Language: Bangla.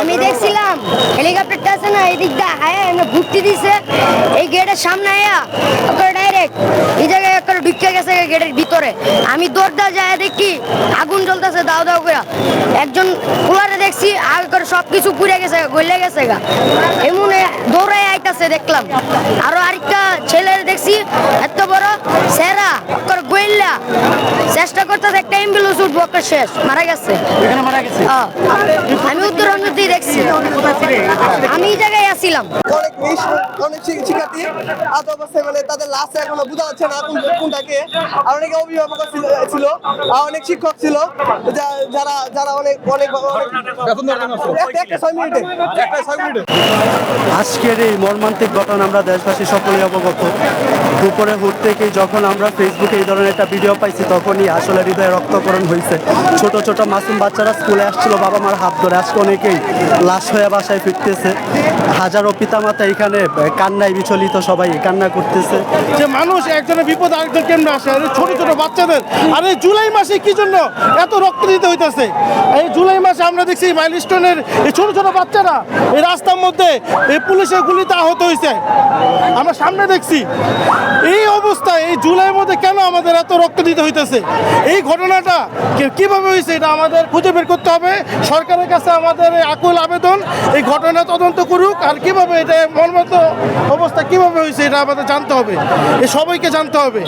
আমি দেখছিলাম, হেলিকপ্টারটা আছে না, এই দিকটা হায়া এমনি ঘুরতে দিছে। এই গেটের সামনে আয়া, ওকে ডাইরেক্ট এই জায়গায় একটা ঢুকে গেছে গেটের ভিতরে। আমি দৌড়টা যায় দেখি, আগুন জ্বলতেছে, দাও দাও করে একজন কুলারে দেখছি, আগে করে সব কিছু পুড়ে গেছে, গলে গেছে গা। এমন দৌড়ায় আইতাছে, দেখলাম। আরও আরেকটা ছেলে দেখছি, এত বড় চেষ্টা করতেছে একটা অ্যাম্বুলেন্স উঠবো একটা শেষ। মারা গেছে। মারা গেছে? আমি উত্তর দেখছি। আমি এই জায়গায় আসছিলাম অনেক অনেক শিক্ষার্থী আহত অবস্থায় মানে তাদের লাশ এখনও বোঝা যাচ্ছে না কোন কোনটাকে। আর অনেকে অভিভাবক ছিল ছিল, আর অনেক শিক্ষক ছিল যারা যারা অনেক অনেক আজকের এই মর্মান্তিক ঘটনা আমরা দেশবাসী সকলেই অবগত। দুপুরে হুট থেকেই যখন আমরা ফেসবুকে এই ধরনের একটা ভিডিও পাইছি তখনই আসলে হৃদয়ে রক্তকরণ হয়েছে ছোট ছোট মাসুম বাচ্চারা স্কুলে আসছিল বাবা মার হাত ধরে। আজকে অনেকেই লাশ হয়ে বাসায় ফিরতেছে। হাজারো পিতামাতা এখানে কান্নায় বিচলিত সবাই কান্না করতেছে। যে মানুষ একজনের বিপদ, আরেকজন কেমনে আসে? আরে ছোট ছোট বাচ্চাদের। আরে জুলাই মাসে কি জন্য এত রক্ত দিতে হইতেছে? এই জুলাই মাসে আমরা দেখছি মাইলস্টোনের এই ছোট ছোট বাচ্চারা এই রাস্তার মধ্যে এই পুলিশের গুলিতে আহত হয়েছে আমরা সামনে দেখছি, এই অবস্থায় এই জুলাই মধ্যে কেন আমাদের এত রক্ত দিতে হইতেছে? এই ঘটনাটা কীভাবে হয়েছে এটা আমাদের খুঁজে বের করতে হবে? সরকারের কাছে আমাদের আকুল আবেদন, এই ঘটনা তদন্ত করুক, আর কীভাবে এটা মর্মত অবস্থা কীভাবে হয়েছে এটা আমাদের জানতে হবে। এ সবাইকে জানতে হবে।